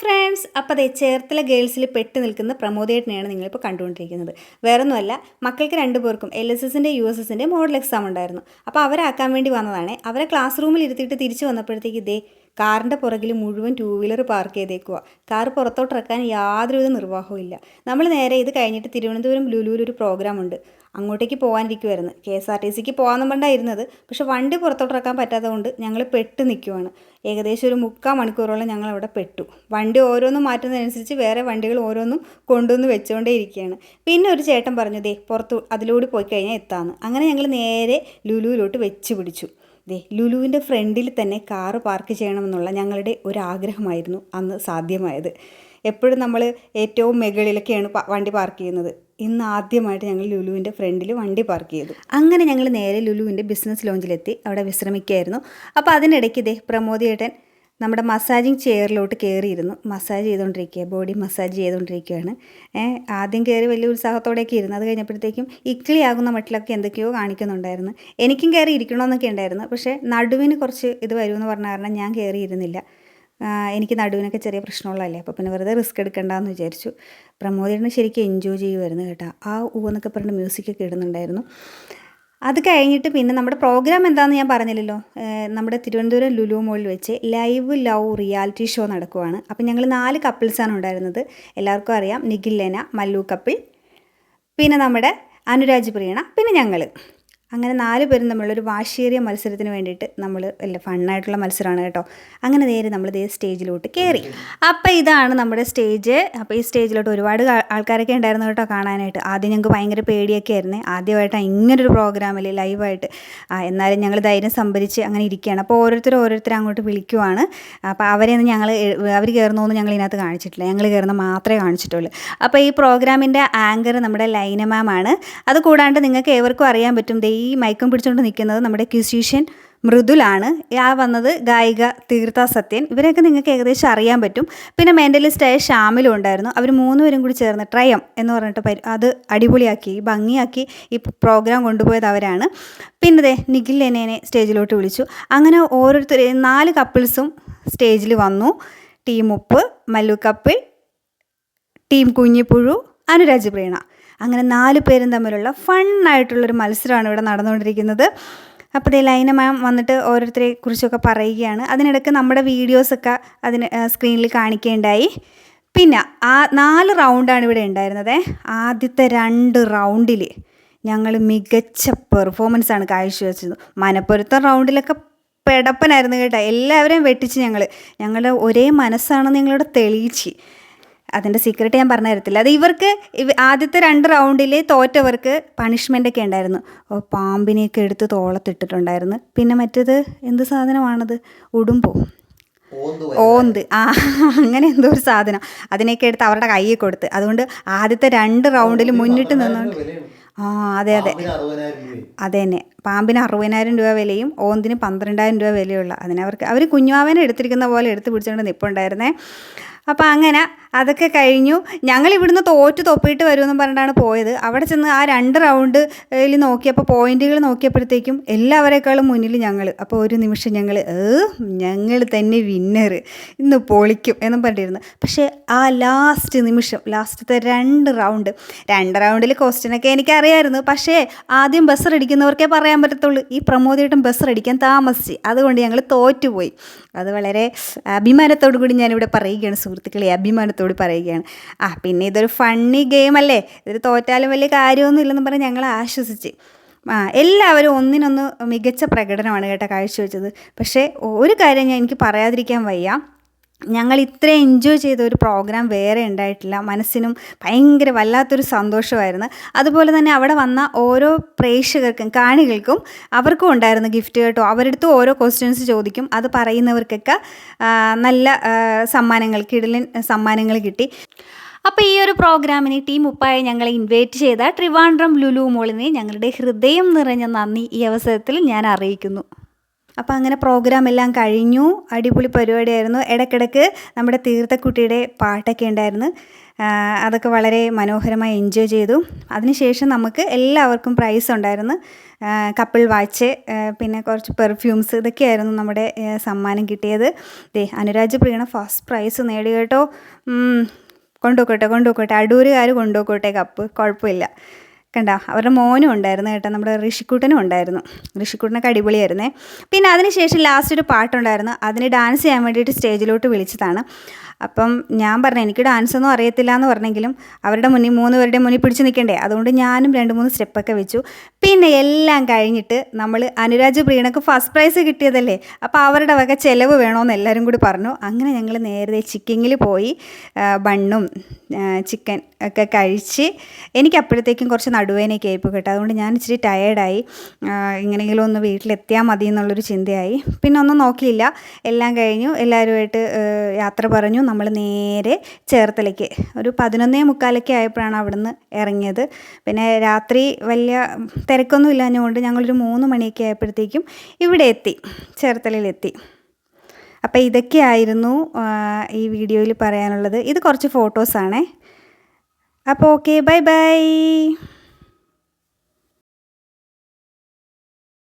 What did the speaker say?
Friends അപ്പോൾ അതേ ചേർത്തല ഗേൾസിൽ പെട്ട് നിൽക്കുന്ന പ്രമോദേട്ടനെയാണ് നിങ്ങളിപ്പോൾ കണ്ടുകൊണ്ടിരിക്കുന്നത്. വേറൊന്നുമല്ല മക്കൾക്ക് രണ്ടു പേർക്കും എൽ എസ് എസിന്റെ യു എസ് എസിന്റെ മോഡൽ എക്സാം ഉണ്ടായിരുന്നു. അപ്പോൾ അവരാക്കാൻ വേണ്ടി വന്നതാണ്. അവരെ ക്ലാസ് റൂമിൽ ഇരുത്തിയിട്ട് തിരിച്ചു വന്നപ്പോഴത്തേക്ക് ഇതേ കാറിന്റെ പുറകിൽ മുഴുവൻ ടൂ വീലർ പാർക്ക് ചെയ്തേക്കുക കാർ പുറത്തോട്ടിറക്കാൻ യാതൊരുവിധ നിർവാഹവും ഇല്ല. നമ്മൾ നേരെ ഇത് കഴിഞ്ഞിട്ട് തിരുവനന്തപുരം ലുലുവിൽ ഒരു പ്രോഗ്രാം ഉണ്ട്. അങ്ങോട്ടേക്ക് പോകാനിരിക്കുമായിരുന്നു കെ എസ് ആർ ടി സിക്ക് പോകാമെന്നും കൊണ്ടായിരുന്നത് പക്ഷെ വണ്ടി പുറത്തോട്ടിറക്കാൻ പറ്റാത്തതുകൊണ്ട് ഞങ്ങൾ പെട്ട് നിൽക്കുവാണ് ഏകദേശം ഒരു മുക്കാൽ മണിക്കൂറോളം ഞങ്ങൾ അവിടെ പെട്ടു. വണ്ടി ഓരോന്നും മാറ്റുന്നതനുസരിച്ച് വേറെ വണ്ടികൾ ഓരോന്നും കൊണ്ടുവന്ന് വെച്ചുകൊണ്ടേ ഇരിക്കുകയാണ്. പിന്നെ ഒരു ചേട്ടൻ പറഞ്ഞു ദേ പുറത്ത് അതിലൂടെ പോയി കഴിഞ്ഞാൽ എത്താമെന്ന് അങ്ങനെ ഞങ്ങൾ നേരെ ലുലുവിലോട്ട് വെച്ച് പിടിച്ചു. ദേ ലുലുവിന്റെ ഫ്രണ്ടിൽ തന്നെ കാറ് പാർക്ക് ചെയ്യണമെന്നുള്ള ഞങ്ങളുടെ ഒരു ആഗ്രഹമായിരുന്നു അന്ന് സാധ്യമായത്. എപ്പോഴും നമ്മൾ ഏറ്റവും മുകളിലൊക്കെയാണ് വണ്ടി പാർക്ക് ചെയ്യുന്നത്. ഇന്ന് ആദ്യമായിട്ട് ഞങ്ങൾ ലുലുവിന്റെ ഫ്രണ്ടിൽ വണ്ടി പാർക്ക് ചെയ്തു. അങ്ങനെ ഞങ്ങൾ നേരെ ലുലുവിന്റെ ബിസിനസ് ലോഞ്ചിലെത്തി അവിടെ വിശ്രമിക്കുകയായിരുന്നു. അപ്പോൾ അതിനിടയ്ക്ക് ഇതേ പ്രമോദിയേട്ടൻ നമ്മുടെ മസാജിങ് ചെയറിലോട്ട് കയറിയിരുന്നു മസാജ് ചെയ്തുകൊണ്ടിരിക്കുക. ബോഡി മസാജ് ചെയ്തുകൊണ്ടിരിക്കുകയാണ്. ആദ്യം കയറി വലിയ ഉത്സാഹത്തോടെയൊക്കെ ഇരുന്നു. അത് കഴിഞ്ഞപ്പോഴത്തേക്കും ഇക്കിളിയാകുന്ന മട്ടിലൊക്കെ എന്തൊക്കെയോ കാണിക്കുന്നുണ്ടായിരുന്നു. എനിക്കും കയറി ഇരിക്കണമെന്നൊക്കെ ഉണ്ടായിരുന്നു. പക്ഷേ നടുവിന് കുറച്ച് ഇത് വരുമെന്ന് പറഞ്ഞ കാരണം ഞാൻ കയറി ഇരുന്നില്ല. ആ, എനിക്ക് നടുവിനൊക്കെ ചെറിയ പ്രശ്നമുള്ളതല്ലേ? അപ്പോൾ പിന്നെ വെറുതെ റിസ്ക് എടുക്കണ്ടെന്ന് വിചാരിച്ചു. പ്രമോദിനെ ശരിക്കും എൻജോയ് ചെയ്യുമായിരുന്നു കേട്ടോ. ആ ഊ എന്നൊക്കെ പറഞ്ഞിട്ട് മ്യൂസിക്കൊക്കെ ഇടുന്നുണ്ടായിരുന്നു. അത് കഴിഞ്ഞിട്ട് പിന്നെ നമ്മുടെ പ്രോഗ്രാം എന്താണെന്ന് ഞാൻ പറഞ്ഞില്ലല്ലോ. നമ്മുടെ തിരുവനന്തപുരം ലുലു മോളിൽ വെച്ച് ലൈവ് ലവ് റിയാലിറ്റി ഷോ നടക്കുവാണ്. അപ്പം ഞങ്ങൾ നാല് കപ്പിൾസാണ് ഉണ്ടായിരുന്നത്. എല്ലാവർക്കും അറിയാം. നിഖിൽ ലെന മല്ലു കപ്പിൾ പിന്നെ നമ്മുടെ അനുരാജ് പ്രിയണ. പിന്നെ ഞങ്ങൾ അങ്ങനെ നാല് പേരും തമ്മിലുള്ളൊരു വാശിയേറിയ മത്സരത്തിന് വേണ്ടിയിട്ട് നമ്മൾ അല്ല ഫണ്ണായിട്ടുള്ള മത്സരമാണ് കേട്ടോ. അങ്ങനെ നേരെ നമ്മൾ ഇതേ സ്റ്റേജിലോട്ട് കയറി അപ്പോൾ ഇതാണ് നമ്മുടെ സ്റ്റേജ്. അപ്പോൾ ഈ സ്റ്റേജിലോട്ട് ഒരുപാട് ആൾക്കാരൊക്കെ ഉണ്ടായിരുന്നു കേട്ടോ കാണാനായിട്ട്. ആദ്യം ഞങ്ങൾക്ക് ഭയങ്കര പേടിയൊക്കെ ആയിരുന്നേ. ആദ്യമായിട്ടാണ് ഇങ്ങനൊരു പ്രോഗ്രാമിൽ ലൈവായിട്ട് എന്നാലും ഞങ്ങൾ ധൈര്യം സംഭരിച്ച് അങ്ങനെ ഇരിക്കുകയാണ് അപ്പോൾ ഓരോരുത്തർ ഓരോരുത്തർ അങ്ങോട്ട് വിളിക്കുവാണ്. അപ്പോൾ അവരെ അവരെയൊന്നും ഞങ്ങൾ അവർ കയറുന്നൊന്നും ഞങ്ങൾ ഇതിനകത്ത് കാണിച്ചിട്ടില്ല. ഞങ്ങൾ കയറുന്ന മാത്രമേ കാണിച്ചിട്ടുള്ളൂ. അപ്പോൾ ഈ പ്രോഗ്രാമിന്റെ ആങ്കർ നമ്മുടെ ലൈന മാം ആണ് അത് കൂടാണ്ട് നിങ്ങൾക്ക് ഏവർക്കും അറിയാൻ പറ്റും. ദേ ഈ മയക്കം പിടിച്ചുകൊണ്ട് നിൽക്കുന്നത് നമ്മുടെ ക്യൂസീഷ്യൻ മൃദുലാണ്. ആ വന്നത് ഗായിക തീർത്ഥ സത്യൻ. ഇവരെയൊക്കെ നിങ്ങൾക്ക് ഏകദേശം അറിയാൻ പറ്റും. പിന്നെ മെന്റലിസ്റ്റായ ഷാമിലും ഉണ്ടായിരുന്നു. അവർ മൂന്നുപേരും കൂടി ചേർന്ന് ട്രയം എന്ന് പറഞ്ഞിട്ട് അത് അടിപൊളിയാക്കി ഭംഗിയാക്കി ഈ പ്രോഗ്രാം കൊണ്ടുപോയത് അവരാണ്. പിന്നെ ദേ നിഖിൽ ലെനേനെ സ്റ്റേജിലോട്ട് വിളിച്ചു. അങ്ങനെ ഓരോരുത്തർ നാല് കപ്പിൾസും സ്റ്റേജിൽ വന്നു. ടീം ഉപ്പ് മല്ലു കപ്പിൾ ടീം കുഞ്ഞിപ്പുഴു അനുരാജ് പ്രീണ. അങ്ങനെ നാല് പേരും തമ്മിലുള്ള ഫണ്ണായിട്ടുള്ളൊരു മത്സരമാണ് ഇവിടെ നടന്നുകൊണ്ടിരിക്കുന്നത്. അപ്പോൾ ഈ ലൈന മാം വന്നിട്ട് ഓരോരുത്തരെ കുറിച്ചൊക്കെ പറയുകയാണ്. അതിനിടയ്ക്ക് നമ്മുടെ വീഡിയോസൊക്കെ അതിന് സ്ക്രീനിൽ കാണിക്കേണ്ടായി. പിന്നെ ആ നാല് റൗണ്ടാണ് ഇവിടെ ഉണ്ടായിരുന്നത്. ആദ്യത്തെ രണ്ട് റൗണ്ടിൽ ഞങ്ങൾ മികച്ച പെർഫോമൻസ് ആണ് കാഴ്ചവെച്ചത് മനപ്പൊരുത്തം റൗണ്ടിലൊക്കെ പെടപ്പനായിരുന്നു കേട്ടോ. എല്ലാവരെയും വെട്ടിച്ച് ഞങ്ങൾ ഞങ്ങളുടെ ഒരേ മനസ്സാണെന്ന് ഞങ്ങളിവിടെ തെളിയിച്ച്. അതിന്റെ സീക്രട്ട് ഞാൻ പറഞ്ഞു തരത്തില്ല. അത് ഇവർക്ക് ഇവ ആദ്യത്തെ രണ്ട് റൗണ്ടിൽ തോറ്റവർക്ക് പണിഷ്മെന്റ് ഒക്കെ ഉണ്ടായിരുന്നു. പാമ്പിനെയൊക്കെ എടുത്ത് തോളത്തിട്ടിട്ടുണ്ടായിരുന്നു. പിന്നെ മറ്റേത് എന്ത് സാധനമാണത്? ഉടുമ്പോ. ഓന്ത് ആ അങ്ങനെ എന്തോ ഒരു സാധനം. അതിനെയൊക്കെ എടുത്ത് അവരുടെ കയ്യിൽ കൊടുത്ത്. അതുകൊണ്ട് ആദ്യത്തെ രണ്ട് റൗണ്ടിൽ മുന്നിട്ട് നിന്നുകൊണ്ട് ആ അതെ അതെ. അതെ തന്നെ പാമ്പിന് അറുപതിനായിരം രൂപ വിലയും ഓന്തിന് പന്ത്രണ്ടായിരം രൂപ വിലയുള്ള അതിനവർക്ക് അവർ കുഞ്ഞുമാവനെ എടുത്തിരിക്കുന്ന പോലെ എടുത്ത് പിടിച്ചുകൊണ്ട് നിൽപ്പുണ്ടായിരുന്നേ അപ്പോൾ അങ്ങനെ അതൊക്കെ കഴിഞ്ഞു. ഞങ്ങൾ ഇവിടുന്ന് തോറ്റ് തൊപ്പിയിട്ട് വരുമെന്ന് പറഞ്ഞിട്ടാണ് പോയത്. അവിടെ ചെന്ന് ആ രണ്ട് റൗണ്ടിൽ നോക്കിയപ്പോൾ പോയിന്റുകൾ നോക്കിയപ്പോഴത്തേക്കും എല്ലാവരെക്കാളും മുന്നിൽ ഞങ്ങൾ. അപ്പോൾ ഒരു നിമിഷം ഞങ്ങൾ ഞങ്ങൾ തന്നെ വിന്നർ ഇന്ന് പൊളിക്കും എന്നും പറഞ്ഞിരുന്നു. പക്ഷേ ആ ലാസ്റ്റ് നിമിഷം ലാസ്റ്റത്തെ രണ്ട് റൗണ്ട് രണ്ട് റൗണ്ടിൽ ക്വസ്റ്റ്യനൊക്കെ എനിക്കറിയായിരുന്നു. പക്ഷേ ആദ്യം ബസ് അടിക്കുന്നവർക്കേ പറയാൻ പറ്റത്തുള്ളൂ. ഈ പ്രമോദിയിട്ടും ബസ് അടിക്കാൻ താമസിച്ച്. അതുകൊണ്ട് ഞങ്ങൾ തോറ്റുപോയി. അത് വളരെ അഭിമാനത്തോടു കൂടി ഞാനിവിടെ പറയുകയാണ് സുഹൃത്തുക്കളെ. അഭിമാനത്തോട് പറയുകയാണ്. ആ പിന്നെ ഇതൊരു ഫണ്ണി ഗെയിം അല്ലേ? ഇത് തോറ്റാലും വലിയ കാര്യമൊന്നും ഇല്ലെന്ന് പറഞ്ഞ് ഞങ്ങൾ ആശ്വസിച്ച്. ആ എല്ലാവരും ഒന്നിനൊന്ന് മികച്ച പ്രകടനമാണ് കേട്ടോ കാഴ്ചവെച്ചത്. പക്ഷേ ഒരു കാര്യം ഞാൻ എനിക്ക് പറയാതിരിക്കാൻ വയ്യ. ഞങ്ങൾ ഇത്ര എൻജോയ് ചെയ്ത ഒരു പ്രോഗ്രാം വേറെ ഉണ്ടായിട്ടില്ല. മനസ്സിനും ഭയങ്കര വല്ലാത്തൊരു സന്തോഷമായിരുന്നു. അതുപോലെ തന്നെ അവിടെ വന്ന ഓരോ പ്രേക്ഷകർക്കും കാണികൾക്കും അവർക്കും ഉണ്ടായിരുന്നു ഗിഫ്റ്റ് കേട്ടോ. അവരെടുത്ത് ഓരോ ക്വസ്റ്റ്യൻസ് ചോദിക്കും. അത് പറയുന്നവർക്കൊക്കെ നല്ല സമ്മാനങ്ങൾ കിടലൻ സമ്മാനങ്ങൾ കിട്ടി. അപ്പോൾ ഈ ഒരു പ്രോഗ്രാമിന് ടീം ഉപ്പായ ഞങ്ങളെ ഇൻവൈറ്റ് ചെയ്ത ട്രിവാൻഡ്രം ലുലു മോളിനെ ഞങ്ങളുടെ ഹൃദയം നിറഞ്ഞ നന്ദി ഈ അവസരത്തിൽ ഞാൻ അറിയിക്കുന്നു. അപ്പോൾ അങ്ങനെ പ്രോഗ്രാം എല്ലാം കഴിഞ്ഞു. അടിപൊളി പരിപാടിയായിരുന്നു. ഇടയ്ക്കിടയ്ക്ക് നമ്മുടെ തീർത്ഥക്കുട്ടിയുടെ പാട്ടൊക്കെ ഉണ്ടായിരുന്നു. അതൊക്കെ വളരെ മനോഹരമായി എൻജോയ് ചെയ്തു. അതിനുശേഷം നമുക്ക് എല്ലാവർക്കും പ്രൈസ് ഉണ്ടായിരുന്നു. കപ്പിൾ വാച്ച് പിന്നെ കുറച്ച് പെർഫ്യൂംസ് ഇതൊക്കെയായിരുന്നു നമ്മുടെ സമ്മാനം കിട്ടിയത്. ദേ അനുരാജ് പ്രിയണ ഫസ്റ്റ് പ്രൈസ് നേടി കേട്ടോ. കൊണ്ടുപോയിക്കോട്ടെ കൊണ്ടുപോക്കോട്ടെ അടൂരുകാർ കൊണ്ടുപോക്കോട്ടെ കപ്പ്. കുഴപ്പമില്ല. കണ്ട അവരുടെ മോനും ഉണ്ടായിരുന്നു കേട്ടോ നമ്മുടെ ഋഷിക്കുട്ടനും ഉണ്ടായിരുന്നു. ഋഷിക്കുട്ടനൊക്കെ അടിപൊളിയായിരുന്നേ. പിന്നെ അതിനുശേഷം ലാസ്റ്റ് ഒരു പാട്ടുണ്ടായിരുന്നു അതിന് ഡാൻസ് ചെയ്യാൻ വേണ്ടിയിട്ട് സ്റ്റേജിലോട്ട് വിളിച്ചതാണ്. അപ്പം ഞാൻ പറഞ്ഞു എനിക്ക് ഡാൻസ് ഒന്നും അറിയത്തില്ല എന്ന് പറഞ്ഞെങ്കിലും അവരുടെ മുന്നിൽ മൂന്ന് പേരുടെ മുന്നിൽ പിടിച്ച് നിൽക്കണ്ടേ? അതുകൊണ്ട് ഞാനും രണ്ട് മൂന്ന് സ്റ്റെപ്പൊക്കെ വെച്ചു. പിന്നെ എല്ലാം കഴിഞ്ഞിട്ട് നമ്മൾ അനുരാജ് പ്രീണക്ക് ഫസ്റ്റ് പ്രൈസ് കിട്ടിയതല്ലേ? അപ്പോൾ അവരുടെ വക ചിലവ് വേണമെന്ന് എല്ലാവരും കൂടി പറഞ്ഞു. അങ്ങനെ ഞങ്ങൾ നേരത്തെ ചിക്കിങ്ങിൽ പോയി ബണ്ണും ചിക്കൻ ഒക്കെ കഴിച്ച് എനിക്ക് അപ്പോഴത്തേക്കും കുറച്ച് നടുവേനൊക്കെ ആയിപ്പോൾ കേട്ടോ അതുകൊണ്ട് ഞാൻ ഇച്ചിരി ടയേർഡായി എങ്ങനെയെങ്കിലും ഒന്ന് വീട്ടിലെത്തിയാൽ മതി എന്നുള്ളൊരു ചിന്തയായി. പിന്നെ ഒന്നും നോക്കിയില്ല. എല്ലാം കഴിഞ്ഞു. എല്ലാവരുമായിട്ട് യാത്ര പറഞ്ഞു. നമ്മൾ നേരെ ചേർത്തലയ്ക്ക്. ഒരു പതിനൊന്നേ മുക്കാലൊക്കെ ആയപ്പോഴാണ് അവിടുന്ന് ഇറങ്ങിയത്. പിന്നെ രാത്രി വലിയ തിരക്കൊന്നും ഇല്ലാഞ്ഞുകൊണ്ട് ഞങ്ങളൊരു മൂന്ന് മണിയൊക്കെ ആയപ്പോഴത്തേക്കും ഇവിടെ എത്തി. ചേർത്തലയിലെത്തി. അപ്പോൾ ഇതൊക്കെയായിരുന്നു ഈ വീഡിയോയിൽ പറയാനുള്ളത്. ഇത് കുറച്ച് ഫോട്ടോസാണേ. അപ്പോൾ ഓക്കെ. Bye bye.